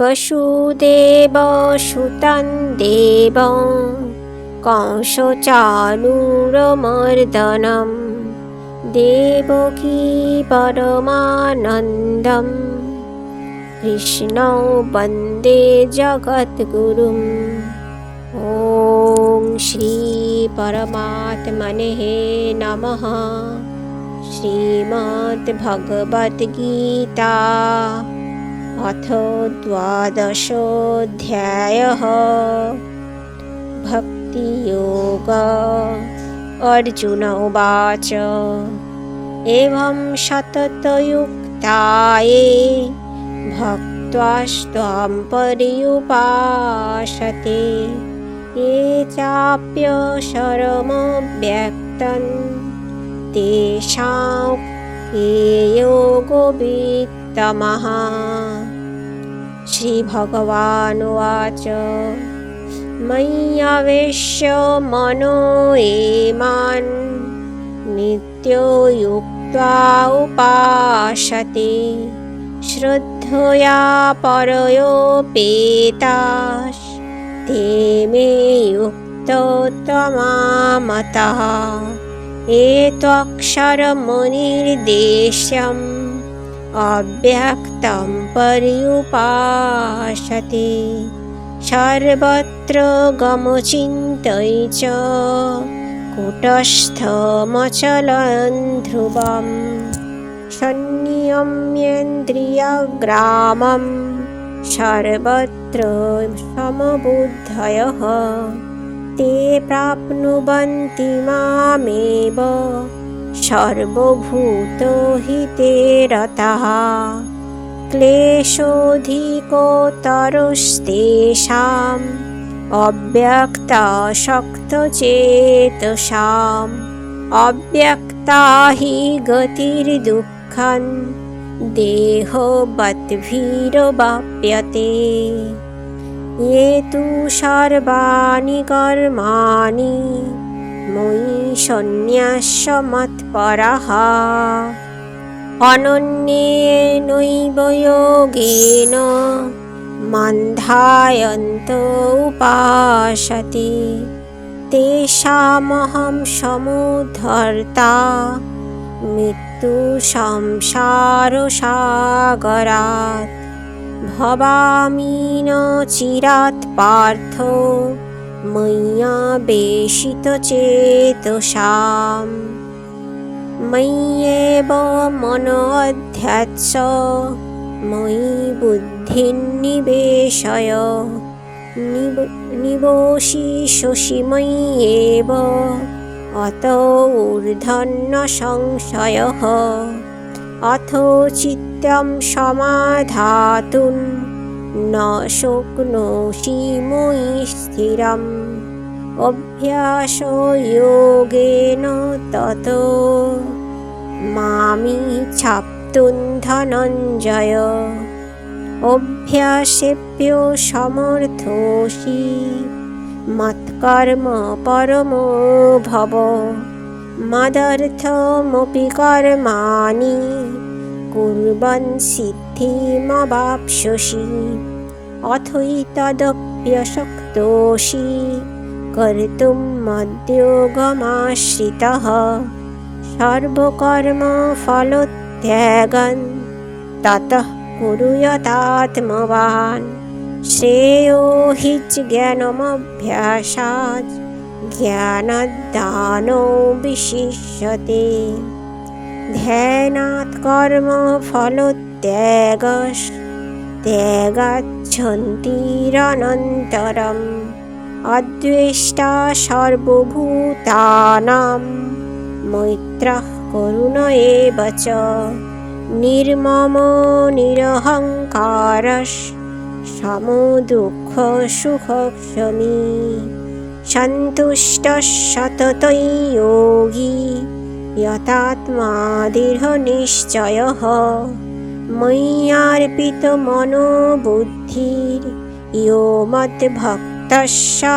वसुदेवसुतं देवं कंसचाणूरमर्दनं देवकी परमानन्दं कृष्णौ वन्दे जगद्गुरुम् ॐ श्रीपरमात्मने नमः श्रीमद्भगवद्गीता अथ द्वादशोऽध्यायः भक्तियोग अर्जुन उवाच एवं शततयुक्ताये भक्त्वास्त्वां पर्युपासते ये चाप्यशरमव्यक्तन् तेषां के योगोवित्तमः श्रीभगवानुवाच मय्यावेश्य मनो एमान् नित्यो युक्त्वा उपासते श्रद्धया परयोपेतास् ते मे युक्ततमामतः एत्वक्षरमुनिर्देश्यम् अव्यक्तं पर्युपासते सर्वत्र गमचिन्तै च कुटस्थमचलन् ध्रुवम् संयम्येन्द्रियग्रामं सर्वत्र समबुद्धयः ते प्राप्नुवन्ति मामेव सर्वभूतहिते रतः क्लेशोऽधिकोतरुस्तेषाम् अव्यक्ताशक्तचेतसाम् अव्यक्ता हि गतिर्दुःखं देहवद्भिर्वाप्यते ये तु सर्वाणि कर्माणि ময়ী সন্ন্যাসমৎপরः অনন্যেনৈব যোগেন মন্ধায়ন্ত উপাসতে। তেষামহং সমুদ্ধর্তা মৃত্যু সংসারসাগরাৎ ভবামি ন চিরাৎ পার্থ। मय्या वेशितचेतसाम् मय्येव मनोऽध्यात्स मयि बुद्धिन्निवेशय निव निवोषिषसि मय्येव अत ऊर्ध्वन्न संशयः अथो चित्तं ন শক্নোষি ময়ি স্থিরম অভ্যাস যোগেন তত মামি ছাপ্তুন ধনঞ্জয় অভ্যাসেভ্য সমর্থসি মৎকর্ম পরমো ভব মদর্থমপি কর্মাণি কুর্বন সিদ্ধিমবাপ্স্যসি অথৈতদপ্যশক্তোষি কর্তুম মদ্যোগমাশ্রিতঃ, সর্বকর্ম ফলত্যাগন, ততঃ কুরুয়তাত্মবান শ্রেয় হিচ জ্ঞানমভ্যাসাৎ জ্ঞানদানো বিশিষ্যতে। ধ্যানাৎ সৎকর্ম ফলত্যাগ ত্যাগাচ্ছন্তিরনন্তরম অদ্বেষ্টা সর্বভূতানাম, মৈত্র করুণ এব চ নির্মম নিরহংকার সমো দুঃখ সুখক্ষমী সন্তুষ্ট সততই যোগী। দৃঢ় নিশ্চয় ময়্যার্পিত মনোবুদ্ধির ইয়ো মদ্ভক্ত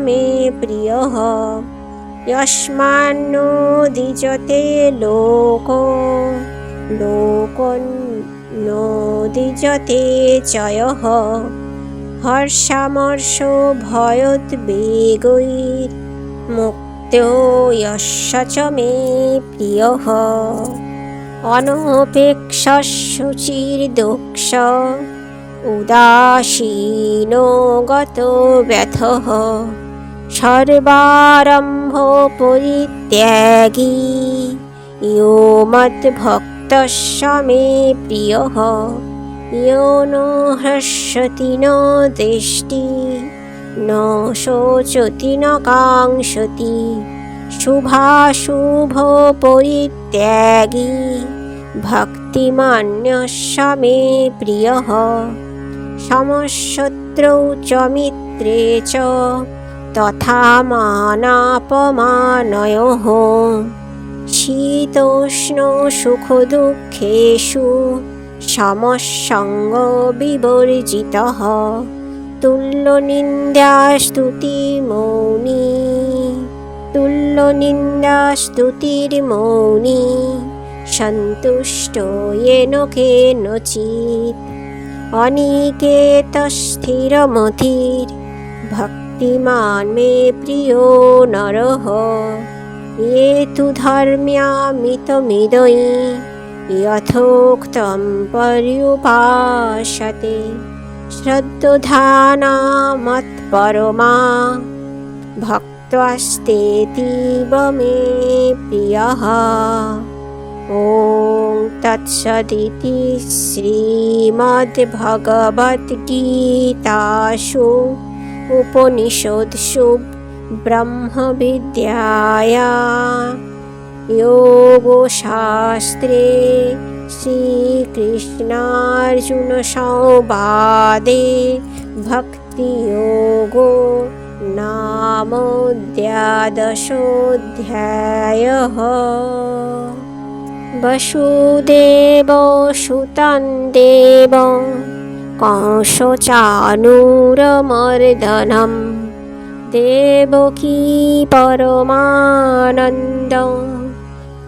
মে প্রিয় যস্মান্নো দ্বিজতে লোক লোকন্নো দ্বিজতে চয় হর্ষামর্ষ ভয়োদ্বেগৈর মুক্ত যস্য চ মে প্রিয়ः অনপেক্ষশুচির্দক্ষ উদাসীনো গত ব্যথः সর্বারম্ভ পরিত্যাগী ইয়ো মদ্ভক্তস্য মে প্রিয়ः ইয়ো ন হ্রস্যতি ন দৃষ্টি ন শোচতি ন কাঙ্ক্ষতি শুভাশুভ পরিত্যাগী ভক্তিমান্যস্য মে প্রিয়ः সমশত্রৌ চ মিত্রে চ তথা মানাপমানয়োः শীতোষ্ণ সুখদুঃখেষু সমসঙ্গ বিবর্জিতः তুল্যনিন্দাস্তুতিমৌনি তুল্যনিন্দাস্তুতির্মৌনি সন্তুষ্ট येन কেনচিৎ অনিকেতস্থিরমতির ভক্তিমান মে প্রিয় নরः ये तु धर्म्यामितमिदयि यथोक्तं पर्युपासते श्रद्धधाना मत्परमा भक्त्वास्तेतीव मे प्रियः ॐ तत्सदिति श्रीमद्भगवद्गीतासु उपनिषत्सु ब्रह्मविद्याया योगशास्त्रे श्रीकृष्णार्जुनसंवादे भक्तियोगो नामोऽध्यादशोऽध्यायः वसुदेवसुतं देवं कंसचानूरमर्दनम् देवकी परमानन्दं